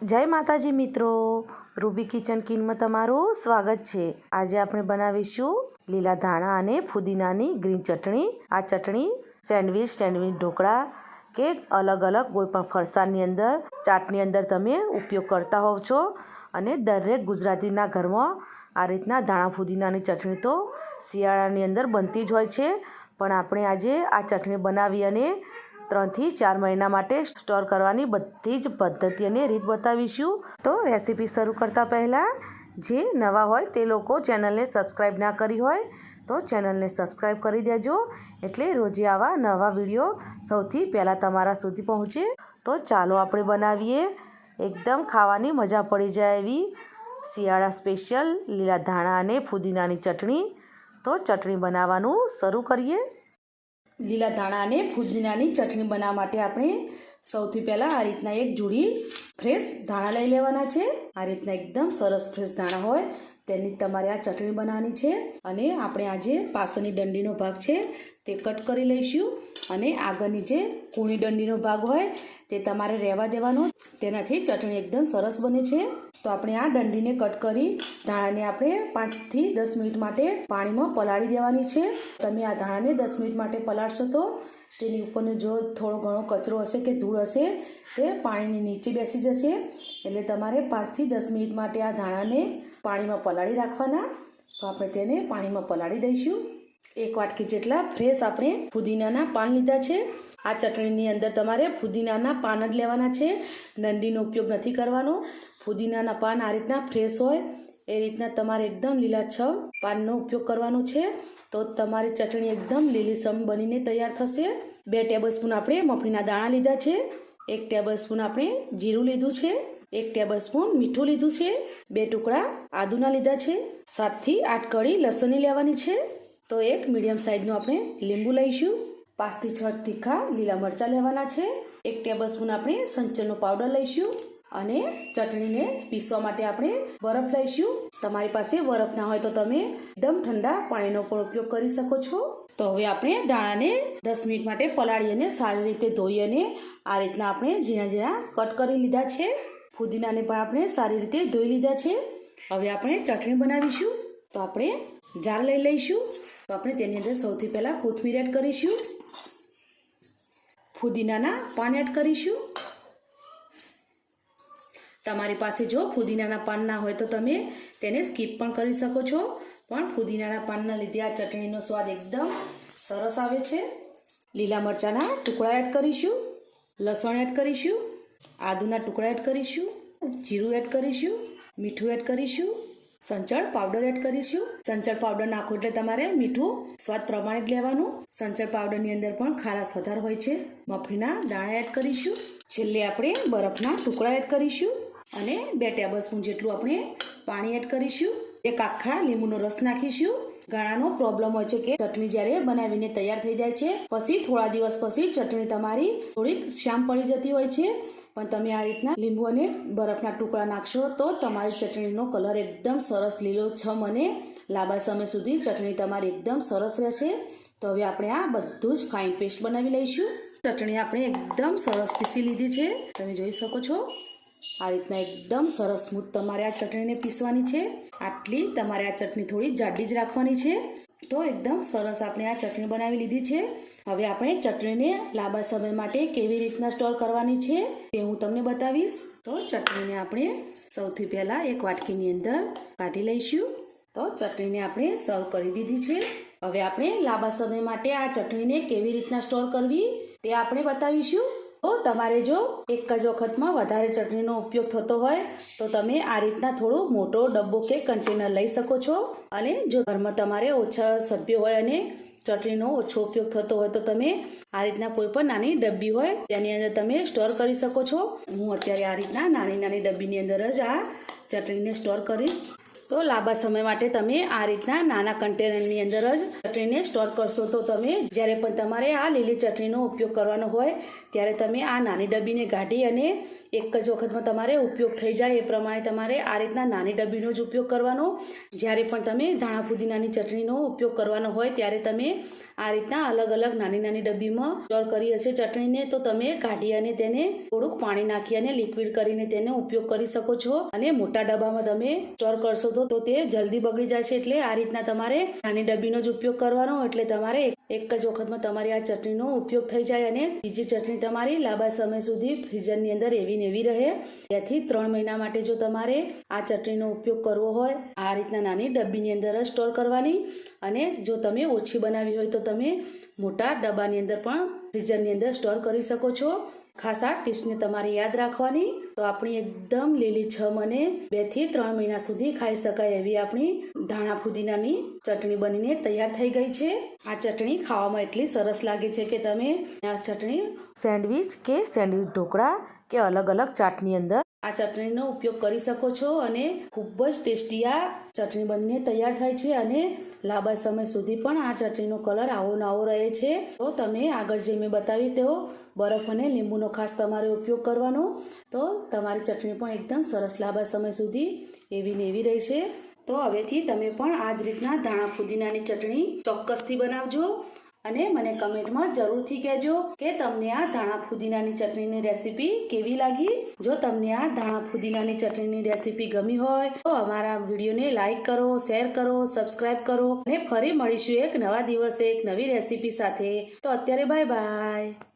જય માતાજી મિત્રો. રૂબી કિચન કિનમાં તમારું સ્વાગત છે. આજે આપણે બનાવીશું લીલા ધાણા અને ફુદીનાની ગ્રીન ચટણી. આ ચટણી સેન્ડવિચ સેન્ડવિચ ઢોકળા કે અલગ અલગ કોઈ પણ ફરસાણની અંદર, ચાટની અંદર તમે ઉપયોગ કરતા હોવ છો. અને દરેક ગુજરાતીના ઘરમાં આ રીતના ધાણા, ફુદીનાની ચટણી તો શિયાળાની અંદર બનતી જ હોય છે. પણ આપણે આજે આ ચટણી બનાવી અને ત્રણથી ચાર મહિના માટે સ્ટોર કરવાની બધી જ પદ્ધતિ અને રીત બતાવીશું. તો રેસીપી શરૂ કરતાં પહેલાં જે નવા હોય તે લોકો ચેનલને સબસ્ક્રાઈબ ના કરી હોય તો ચેનલને સબસ્ક્રાઈબ કરી દેજો. એટલે રોજે આવા નવા વીડિયો સૌથી પહેલાં તમારા સુધી પહોંચે. તો ચાલો આપણે બનાવીએ. એકદમ ખાવાની મજા પડી જાય એવી શિયાળા સ્પેશિયલ લીલા ધાણા અને ફુદીનાની ચટણી. તો ચટણી બનાવવાનું શરૂ કરીએ. લીલા ધાણા અને ફુદીનાની ચટણી બનાવવા માટે આપણે સૌથી પહેલાં આ રીતના એક જોડી ફ્રેશ ધાણા લઈ લેવાના છે. આ રીતના એકદમ સરસ ફ્રેશ ધાણા હોય તેની તમારે આ ચટણી બનાવવાની છે અને આપણે આજે પાસની દંડીનો ભાગ છે તે કટ કરી લઈશું અને આગળની જે કૂણી દંડીનો ભાગ હોય તે તમારે રહેવા દેવાનો. તેનાથી ચટણી એકદમ સરસ બને છે. તો આપણે આ દંડીને કટ કરી ધાણાને આપણે પાંચથી દસ મિનિટ માટે પાણીમાં પલાળી દેવાની છે. તમે આ ધાણાને દસ મિનિટ માટે પલાળશો તો તેની ઉપરનો જો થોડો ઘણો કચરો હશે કે ધૂળ હશે તે પાણીની નીચે બેસી જશે. એટલે તમારે પાંચથી દસ મિનિટ માટે આ ધાણાને પાણીમાં પલાળી રાખવાના. તો આપણે તેને પાણીમાં પલાળી દઈશું. એક વાટકી જેટલા ફ્રેશ આપણે ફુદીનાના પાન લીધા છે. આ ચટણીની અંદર તમારે ફુદીનાના પાન જ લેવાના છે. નંડીનો ઉપયોગ નથી કરવાનો. ફુદીનાના પાન આ રીતના ફ્રેશ હોય એ રીતના તમારે એકદમ લીલાછમ પાનનો ઉપયોગ કરવાનો છે. તો તમારી ચટણી એકદમ લીલીસમ બનીને તૈયાર થશે. બે ટેબલ સ્પૂન આપણે મફળીના દાણા લીધા છે. એક ટેબલ સ્પૂન આપણે જીરું લીધું છે. એક ટેબલ સ્પૂન મીઠું લીધું છે. બે ટુકડા આદુના લીધા છે. સાતથી આઠ કળી લસણની લેવાની છે. તો એક મીડિયમ સાઇઝનું આપણે લીંબુ લઈશું. પાંચથી છ તીખા લીલા મરચાં લેવાના છે. એક ટેબલ સ્પૂન આપણે સંચરનો પાવડર લઈશું. અને ચટણીને પીસવા માટે આપણે બરફ લઈશું. તમારી પાસે બરફ ના હોય તો તમે એકદમ ઠંડા પાણીનો પણ ઉપયોગ કરી શકો છો. તો હવે આપણે દાણાને દસ મિનિટ માટે પલાળી અને સારી રીતે ધોઈ અને આ રીતના આપણે ઝીણા ઝીણા કટ કરી લીધા છે. ફુદીનાને પણ આપણે સારી રીતે ધોઈ લીધા છે. હવે આપણે ચટણી બનાવીશું. તો આપણે જાર લઈ લઈશું. તો આપણે તેની અંદર સૌથી પહેલાં કોથમીર એડ કરીશું. ફુદીનાના પાન એડ કરીશું. તમારી પાસે જો ફુદીનાના પાન ના હોય તો તમે તેને સ્કીપ પણ કરી શકો છો. પણ ફુદીનાના પાનના લીધે આ ચટણીનો સ્વાદ એકદમ સરસ આવે છે. લીલા મરચાંના ટુકડા એડ કરીશું, લસણ એડ કરીશું, આદુના ટુકડા એડ કરીશું, જીરું એડ કરીશું, મીઠું એડ કરીશું, સંચળ પાવડર એડ કરીશું. સંચળ પાવડર નાખો એટલે તમારે મીઠું સ્વાદ પ્રમાણે જ લેવાનું. સંચળ પાવડરની અંદર પણ ખારાશ વધારે હોય છે. મફીના દાણા એડ કરીશું. છેલ્લે આપણે બરફના ટુકડા એડ કરીશું. અને બે ટેબલ સ્પૂન જેટલું આપણે પાણી એડ કરીશું. એક આખા લીંબુનો રસ નાખીશું. ઘણાનો પ્રોબ્લેમ હોય છે કે ચટણી જ્યારે બનાવીને તૈયાર થઈ જાય છે, પછી થોડા દિવસ પછી ચટણી તમારી થોડીક શ્યામ પડી જતી હોય છે. પણ તમે આ રીતના લીંબુ અને બરફના ટુકડા નાખશો તો તમારી ચટણીનો કલર એકદમ સરસ લીલોછમ અને લાંબા સમય સુધી ચટણી તમારી એકદમ સરસ રહેશે. તો હવે આપણે આ બધું જ ફાઇન પેસ્ટ બનાવી લઈશું. ચટણી આપણે એકદમ સરસ પીસી લીધી છે. તમે જોઈ શકો છો. આ રીતના એકદમ સરસ સ્મૂથ તમારે આ ચટણીને પીસવાની છે. આટલી તમારે આ ચટણી થોડી જાડી જ રાખવાની છે. તો એકદમ સરસ આપણે આ ચટણી બનાવી લીધી છે. હવે આપણે ચટણીને લાંબા સમય માટે કેવી રીતના સ્ટોર કરવાની છે તે હું તમને બતાવીશ. તો ચટણીને આપણે સૌથી પહેલાં એક વાટકીની અંદર કાઢી લઈશું. તો ચટણીને આપણે સર્વ કરી દીધી છે. હવે આપણે લાંબા સમય માટે આ ચટણીને કેવી રીતના સ્ટોર કરવી તે આપણે બતાવીશું. તો તમારે જો એક જ વખતમાં વધારે ચટણીનો ઉપયોગ થતો હોય, તો તમે આ રીતના થોડો મોટો ડબ્બો કે કન્ટેનર લઈ શકો છો. અને જો ઘરમાં તમારે ઓછા સભ્યો હોય અને ચટણીનો ઓછો ઉપયોગ થતો હોય, તો તમે આ રીતના કોઈ પણ નાની ડબ્બી હોય, તેની અંદર તમે સ્ટોર કરી શકો છો. હું અત્યારે આ રીતના નાની નાની ડબ્બીની અંદર જ આ ચટણીને સ્ટોર કરીશ. તો લાંબા સમય માટે તમે આ રીતના નાના કન્ટેનરની અંદર જ ચટણીને સ્ટોર કરશો. તો તમે જ્યારે પણ તમારે આ લીલી ચટણીનો ઉપયોગ કરવાનો હોય, ત્યારે તમે આ નાની ડબ્બીને કાઢી અને એક જ વખતમાં તમારે ઉપયોગ થઈ જાય એ પ્રમાણે તમારે આ રીતના નાની ડબ્બીનો જ ઉપયોગ કરવાનો. જ્યારે પણ તમે ધાણા પુદીનાની ચટણીનો ઉપયોગ કરવાનો હોય ત્યારે તમે આ રીતના અલગ અલગ નાની નાની ડબ્બીમાં સ્ટોર કરી હશે ચટણીને. તો તમે કાઢી અને તેને થોડુંક પાણી નાખી અને લિક્વિડ કરીને તેનો ઉપયોગ કરી શકો છો. અને મોટા ડબ્બામાં તમે સ્ટોર કરશો તો તો જલ્દી બગડી જાય છે એટલે આ રીતના તમારે નાની ડબ્બીનો જ ઉપયોગ કરવાનો. એટલે તમારે એક જ વખતમાં તમારી આ ચટણીનો ઉપયોગ થઈ જાય અને બીજી ચટણી તમારી લાંબા સમય સુધી ફ્રીઝરની અંદર એવી ને એવી રહે. ત્યાંથી ત્રણ મહિના માટે જો તમારે આ ચટણીનો ઉપયોગ કરવો હોય, આ રીતના નાની ડબ્બીની અંદર જ સ્ટોર કરવાની અને જો તમે ઓછી બનાવી હોય તો તમે મોટા ડબ્બાની અંદર પણ ફ્રીઝરની અંદર સ્ટોર કરી શકો છો. ખાસ આ ટિપ્સને તમારે યાદ રાખવાની. તો આપણી એકદમ લીલીછમ અને બેથી ત્રણ મહિના સુધી ખાઈ શકાય એવી આપણી ધાણા ફુદીનાની ચટણી બનીને તૈયાર થઈ ગઈ છે. આ ચટણી ખાવામાં એટલી સરસ લાગે છે કે તમે આ ચટણી સેન્ડવિચ કે સેન્ડવિચ ઢોકળા કે અલગ અલગ ચાટની અંદર આ ચટણીનો ઉપયોગ કરી શકો છો અને ખૂબ જ ટેસ્ટી આ ચટણી બનીને તૈયાર થાય છે અને લાંબા સમય સુધી પણ આ ચટણીનો કલર આવો નાવો રહે છે. તો તમે આગળ જે મેં બતાવી તેવો બરફ અને લીંબુનો ખાસ તમારે ઉપયોગ કરવાનો. તો તમારી ચટણી પણ એકદમ સરસ લાંબા સમય સુધી એવી ને એવી રહેશે. તો હવેથી તમે પણ આ જ રીતના ધાણા ફુદીનાની ચટણી ચોક્કસથી બનાવજો. અને મને કમેન્ટમાં જરૂરથી કહેજો કે તમને આ ધાણા ફુદીનાની ચટણીની રેસીપી કેવી લાગી? જો તમને આ ધાણા ફુદીનાની ચટણીની રેસીપી ગમી હોય, તો અમારા વિડીયોને લાઇક કરો, શેર કરો, સબસ્ક્રાઇબ કરો અને ફરી મળીશું એક નવા દિવસે એક નવી રેસીપી સાથે. તો અત્યારે બાય બાય.